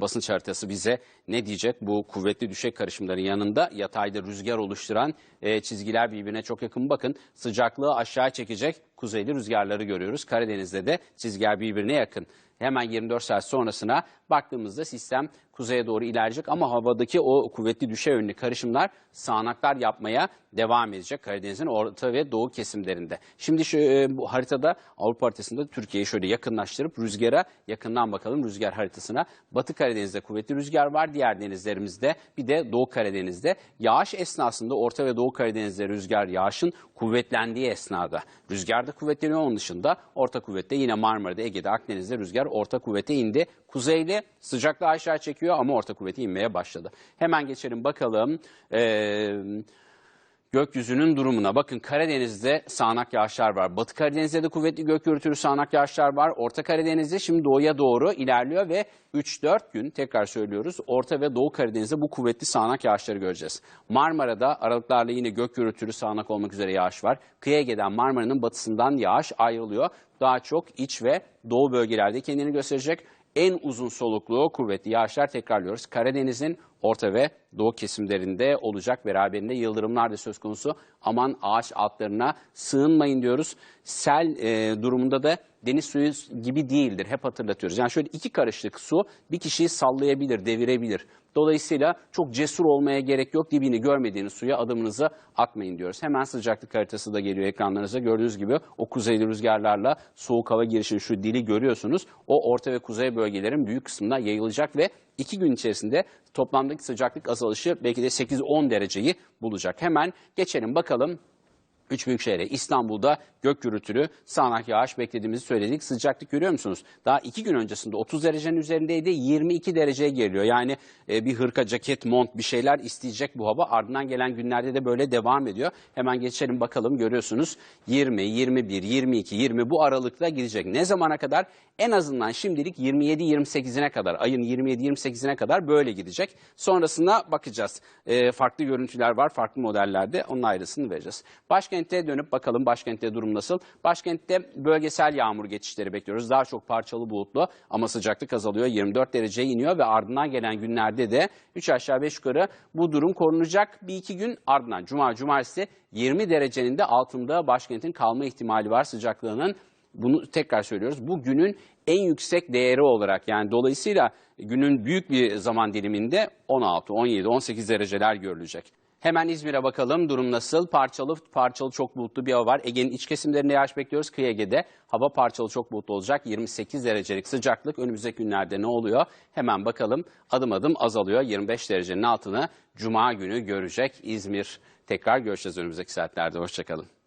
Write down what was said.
basınç haritası bize ne diyecek? Bu kuvvetli düşey karışımların yanında yatayda rüzgar oluşturan e, çizgiler birbirine çok yakın. Bakın sıcaklığı aşağı çekecek kuzeyli rüzgarları görüyoruz. Karadeniz'de de çizgiler birbirine yakın. Hemen 24 saat sonrasına baktığımızda sistem kuzeye doğru ilerleyecek ama havadaki o kuvvetli düşey yönlü karışımlar sağanaklar yapmaya devam edecek Karadeniz'in orta ve doğu kesimlerinde. Şimdi şu e, bu haritada Avrupa haritasında Türkiye'yi şöyle yakınlaştırıp rüzgara yakından bakalım rüzgar haritasına. Batı Karadeniz'de kuvvetli rüzgar var. Diğer denizlerimizde bir de Doğu Karadeniz'de. Yağış esnasında Orta ve Doğu Karadeniz'de rüzgar yağışın kuvvetlendiği esnada. Rüzgar da kuvvetleniyor onun dışında. Orta kuvvette yine Marmara'da, Ege'de, Akdeniz'de rüzgar orta kuvvete indi. Kuzeyli sıcaklığı aşağı çekiyor ama orta kuvveti inmeye başladı. Hemen geçelim bakalım. Ee, gökyüzünün durumuna. Bakın Karadeniz'de sağanak yağışlar var. Batı Karadeniz'de de kuvvetli gök gürültülü sağanak yağışlar var. Orta Karadeniz'de şimdi doğuya doğru ilerliyor ve 3-4 gün tekrar söylüyoruz Orta ve Doğu Karadeniz'de bu kuvvetli sağanak yağışları göreceğiz. Marmara'da aralıklarla yine gök gürültülü sağanak olmak üzere yağış var. Kıyı Ege'den Marmara'nın batısından yağış ayrılıyor. Daha çok iç ve doğu bölgelerde kendini gösterecek en uzun soluklu kuvvetli yağışlar tekrarlıyoruz. Karadeniz'in orta ve doğu kesimlerinde olacak beraberinde yıldırımlar da söz konusu. Aman ağaç altlarına sığınmayın diyoruz. Sel e, durumunda da deniz suyu gibi değildir. Hep hatırlatıyoruz. Yani şöyle iki karışlık su bir kişiyi sallayabilir, devirebilir. Dolayısıyla çok cesur olmaya gerek yok. Dibini görmediğiniz suya adımınızı atmayın diyoruz. Hemen sıcaklık haritası da geliyor ekranlarınıza. Gördüğünüz gibi o kuzeyli rüzgarlarla soğuk hava girişinin şu dili görüyorsunuz. O orta ve kuzey bölgelerin büyük kısmına yayılacak ve iki gün içerisinde toplamdaki sıcaklık azalışı belki de 8-10 dereceyi bulacak. Hemen geçelim bakalım Üç büyük şehre İstanbul'da gök gürültülü sağanak yağış beklediğimizi söyledik. Sıcaklık görüyor musunuz? Daha iki gün öncesinde 30 derecenin üzerindeydi 22 dereceye geliyor. Yani e, bir hırka, ceket, mont bir şeyler isteyecek bu hava. Ardından gelen günlerde de böyle devam ediyor. Hemen geçelim bakalım görüyorsunuz 20, 21, 22, 20 bu aralıkta gidecek. Ne zamana kadar? En azından şimdilik 27-28'ine kadar ayın 27-28'ine kadar böyle gidecek. Sonrasında bakacağız. E, farklı görüntüler var farklı modellerde onun ayrısını vereceğiz. Başkentte dönüp bakalım başkentte durum nasıl? Başkentte bölgesel yağmur geçişleri bekliyoruz. Daha çok parçalı bulutlu ama sıcaklık azalıyor. 24 dereceye iniyor ve ardından gelen günlerde de 3 aşağı 5 yukarı bu durum korunacak. Bir iki gün ardından cuma cumartesi 20 derecenin de altında başkentin kalma ihtimali var sıcaklığının. Bunu tekrar söylüyoruz. Bu günün en yüksek değeri olarak yani dolayısıyla günün büyük bir zaman diliminde 16, 17, 18 dereceler görülecek. Hemen İzmir'e bakalım. Durum nasıl? Parçalı, parçalı çok bulutlu bir hava var. Ege'nin iç kesimlerinde yağış bekliyoruz. Kıyı Ege'de hava parçalı çok bulutlu olacak. 28 derecelik sıcaklık önümüzdeki günlerde ne oluyor? Hemen bakalım. Adım adım azalıyor. 25 derecenin altını Cuma günü görecek İzmir. Tekrar görüşeceğiz önümüzdeki saatlerde. Hoşçakalın.